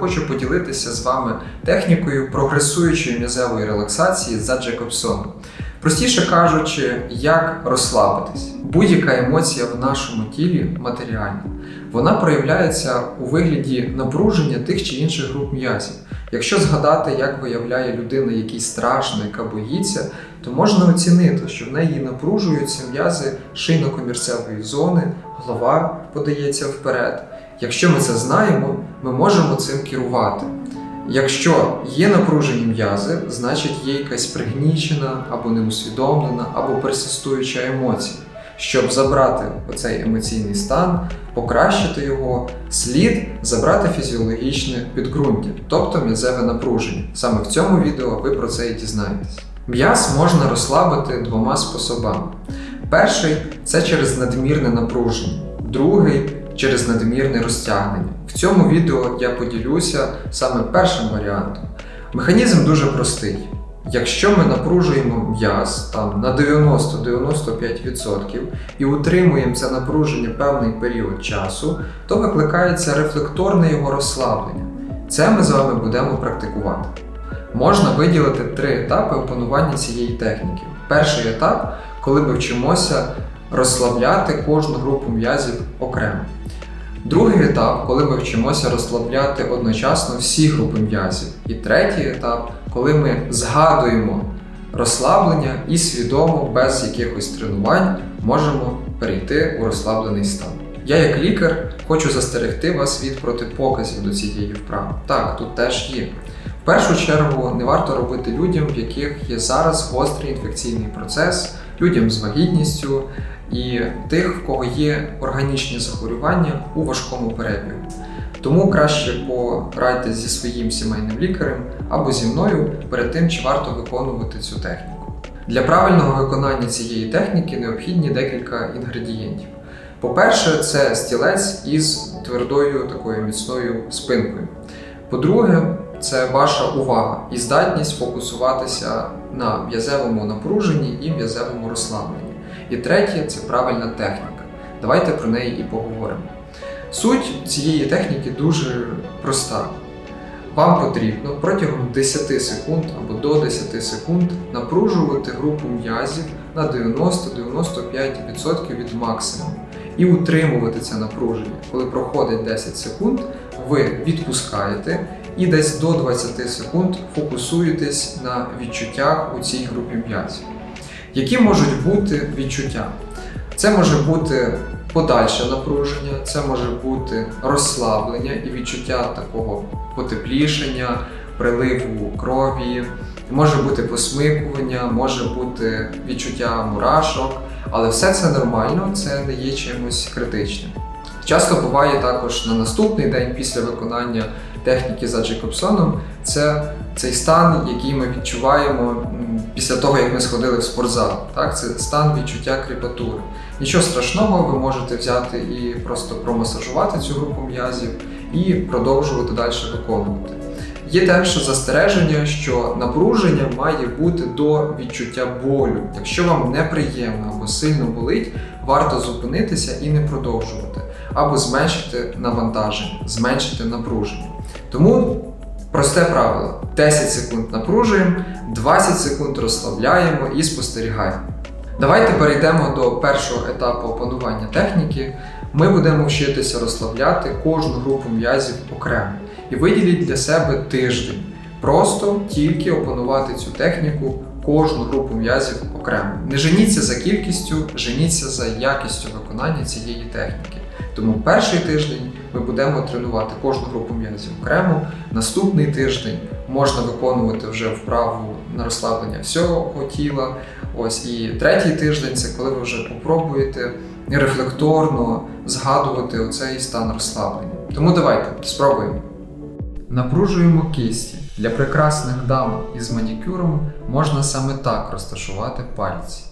Хочу поділитися з вами технікою прогресуючої м'язевої релаксації за Джекобсоном. Простіше кажучи, як розслабитись. Будь-яка емоція в нашому тілі матеріальна. Вона проявляється у вигляді напруження тих чи інших груп м'язів. Якщо згадати, як виявляє людина якийсь страшно, яка боїться, то можна оцінити, що в неї напружуються м'язи шийно-комірцевої зони, голова подається вперед. Якщо ми це знаємо, ми можемо цим керувати. Якщо є напружені м'язи, значить є якась пригнічена або неусвідомлена, або персистуюча емоція. Щоб забрати оцей емоційний стан, покращити його, слід забрати фізіологічне підґрунтя, тобто м'язеве напруження. Саме в цьому відео ви про це і дізнаєтесь. М'яз можна розслабити двома способами. Перший це через надмірне напруження, другий через надмірне розтягнення. В цьому відео я поділюся саме першим варіантом. Механізм дуже простий. Якщо ми напружуємо м'яз там на 90-95% і утримуємо це напруження певний період часу, то викликається рефлекторне його розслаблення. Це ми з вами будемо практикувати. Можна виділити три етапи опанування цієї техніки. Перший етап, коли ми вчимося розслабляти кожну групу м'язів окремо. Другий етап, коли ми вчимося розслабляти одночасно всі групи м'язів. І третій етап, коли ми згадуємо розслаблення і свідомо, без якихось тренувань, можемо перейти у розслаблений стан. Я, як лікар, хочу застерегти вас від протипоказів до цієї вправи. Так, тут теж є. В першу чергу не варто робити людям, в яких є зараз гострий інфекційний процес, людям з вагітністю і тих, в кого є органічні захворювання у важкому перебігу. Тому краще порадьтесь зі своїм сімейним лікарем або зі мною перед тим, чи варто виконувати цю техніку. Для правильного виконання цієї техніки необхідні декілька інгредієнтів. По-перше, це стілець із твердою такою міцною спинкою. По-друге, це ваша увага і здатність фокусуватися на м'язевому напруженні і м'язевому розслабленні. І третє це правильна техніка. Давайте про неї і поговоримо. Суть цієї техніки дуже проста. Вам потрібно протягом 10 секунд або до 10 секунд напружувати групу м'язів на 90-95% від максимуму і утримувати це напруження. Коли проходить 10 секунд, ви відпускаєте і десь до 20 секунд фокусуєтесь на відчуттях у цій групі м'язів. Які можуть бути відчуття? Це може бути подальше напруження, це може бути розслаблення і відчуття такого потеплішення, приливу крові, може бути посмикування, може бути відчуття мурашок, але все це нормально, це не є чимось критичним. Часто буває також на наступний день після виконання техніки за Джекобсоном, це цей стан, який ми відчуваємо після того, як ми сходили в спортзал. Так? Це стан відчуття кріпатури. Нічого страшного, ви можете взяти і просто промасажувати цю групу м'язів і продовжувати далі виконувати. Є теж застереження, що напруження має бути до відчуття болю. Якщо вам неприємно або сильно болить, варто зупинитися і не продовжувати, або зменшити навантаження, зменшити напруження. Тому просте правило: 10 секунд напружуємо, 20 секунд розслабляємо і спостерігаємо. Давайте перейдемо до першого етапу опанування техніки. Ми будемо вчитися розслабляти кожну групу м'язів окремо і виділіть для себе тиждень. Просто тільки опанувати цю техніку, кожну групу м'язів окремо. Не женіться за кількістю, женіться за якістю виконання цієї техніки. Тому перший тиждень ми будемо тренувати кожну групу м'язів окремо. Наступний тиждень можна виконувати вже вправу на розслаблення всього тіла. Ось і третій тиждень це коли ви вже попробуєте рефлекторно згадувати оцей стан розслаблення. Тому давайте спробуємо. Напружуємо кісті. Для прекрасних дам із манікюром можна саме так розташувати пальці.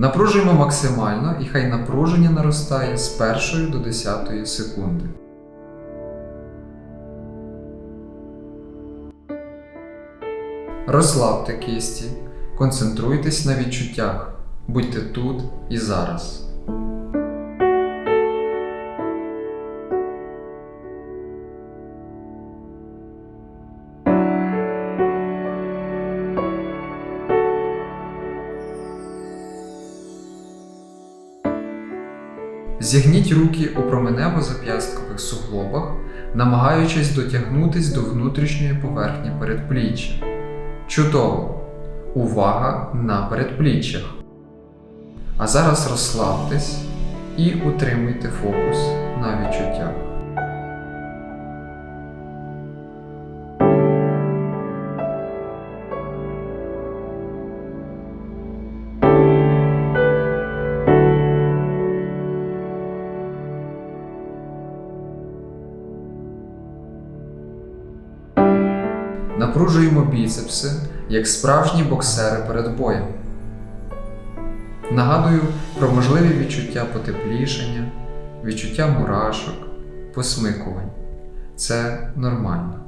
Напружуємо максимально і хай напруження наростає з першої до десятої секунди. Розслабте кисті, концентруйтесь на відчуттях, будьте тут і зараз. Зігніть руки у променево-зап'ясткових суглобах, намагаючись дотягнутись до внутрішньої поверхні передпліччя. Чудово! Увага на передпліччях. А зараз розслабтесь і утримуйте фокус на відчуттях. Біцепси, як справжні боксери перед боєм. Нагадую про можливі відчуття потеплішання, відчуття мурашок, посмикувань. Це нормально.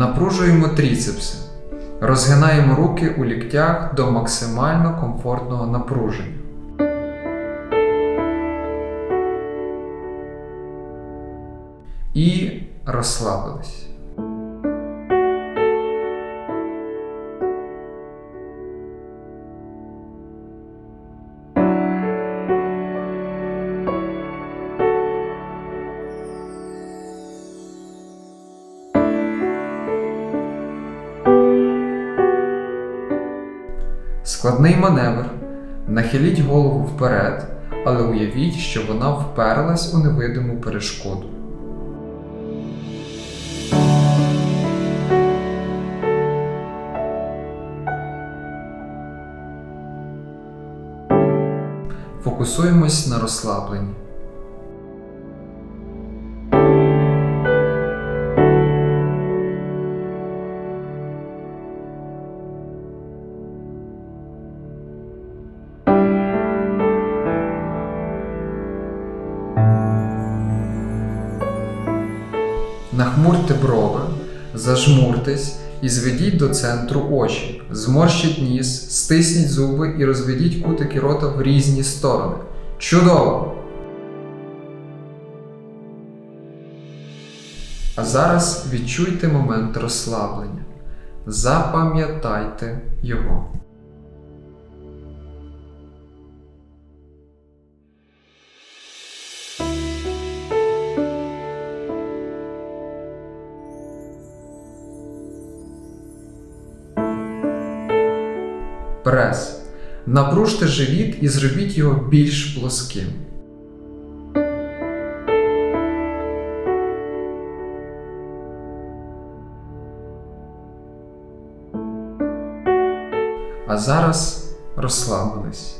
Напружуємо тріцепси. Розгинаємо руки у ліктях до максимально комфортного напруження. І розслабились. Складний маневр. Нахиліть голову вперед, але уявіть, що вона вперлась у невидиму перешкоду. Фокусуємось на розслабленні. Нахмурте брови, зажмуртесь і зведіть до центру очі. Зморщіть ніс, стисніть зуби і розведіть кутики рота в різні сторони. Чудово! А зараз відчуйте момент розслаблення. Запам'ятайте його. Прес. Напружте живіт і зробіть його більш плоским. А зараз розслабились.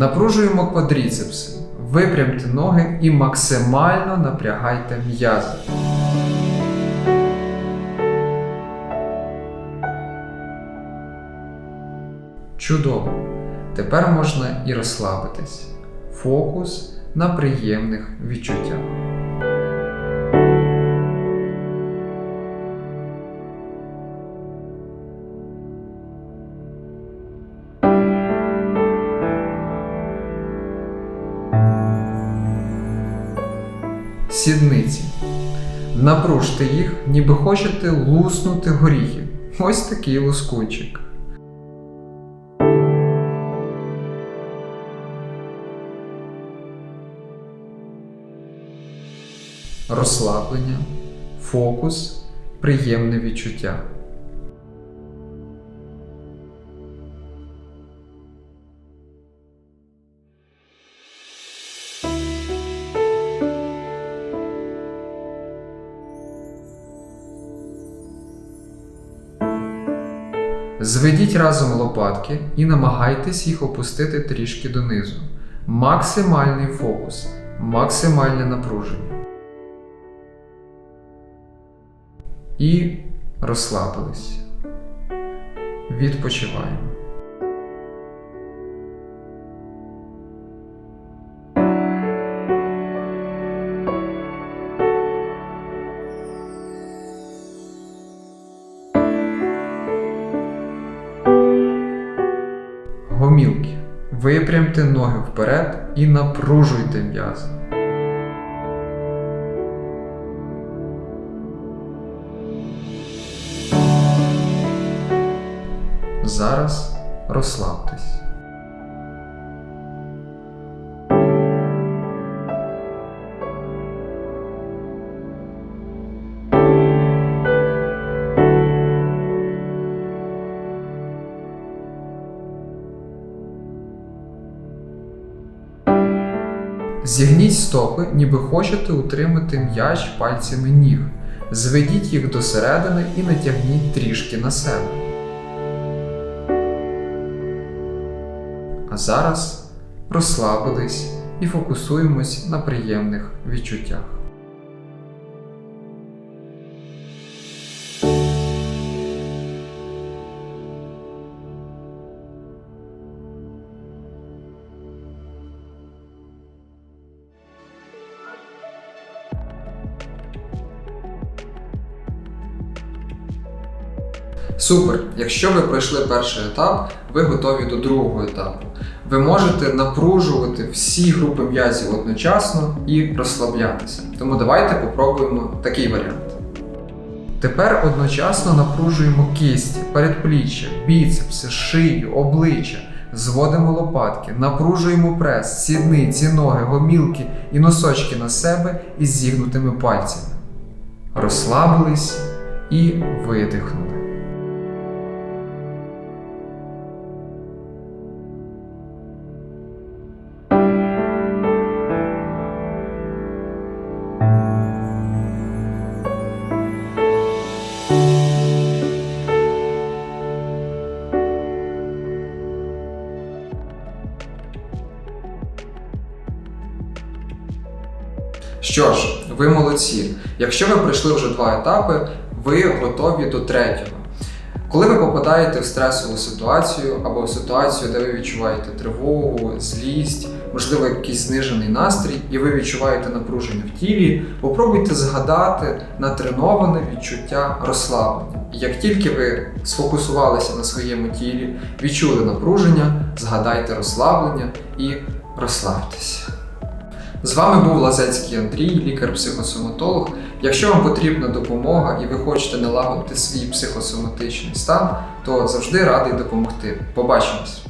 Напружуємо квадріцепси. Випрямте ноги і максимально напрягайте м'язи. Чудово! Тепер можна і розслабитись. Фокус на приємних відчуттях. Напружте їх, ніби хочете луснути горіхи. Ось такий лускунчик. Розслаблення, фокус, приємне відчуття. Зведіть разом лопатки і намагайтесь їх опустити трішки донизу. Максимальний фокус, максимальне напруження. і розслабились. Відпочиваємо. Випрямте ноги вперед і напружуйте м'язи. Зараз розслабтесь. Зігніть стопи, ніби хочете утримати м'яч пальцями ніг. Зведіть їх до середини і натягніть трішки на себе. А зараз розслабились і фокусуємось на приємних відчуттях. Супер! Якщо ви пройшли перший етап, ви готові до другого етапу. Ви можете напружувати всі групи м'язів одночасно і розслаблятися. Тому давайте попробуємо такий варіант. Тепер одночасно напружуємо кисті, передпліччя, біцепси, шию, обличчя, зводимо лопатки, напружуємо прес, сідниці, ноги, гомілки і носочки на себе із зігнутими пальцями. Розслабились і видихнули. Що ж, ви молодці. Якщо ви пройшли вже два етапи, ви готові до третього. Коли ви попадаєте в стресову ситуацію або в ситуацію, де ви відчуваєте тривогу, злість, можливо, якийсь знижений настрій, і ви відчуваєте напруження в тілі, попробуйте згадати натреноване відчуття розслаблення. Як тільки ви сфокусувалися на своєму тілі, відчули напруження, згадайте розслаблення і розслабтеся. З вами був Лазецький Андрій, лікар-психосоматолог. Якщо вам потрібна допомога і ви хочете налагодити свій психосоматичний стан, то завжди радий допомогти. Побачимось!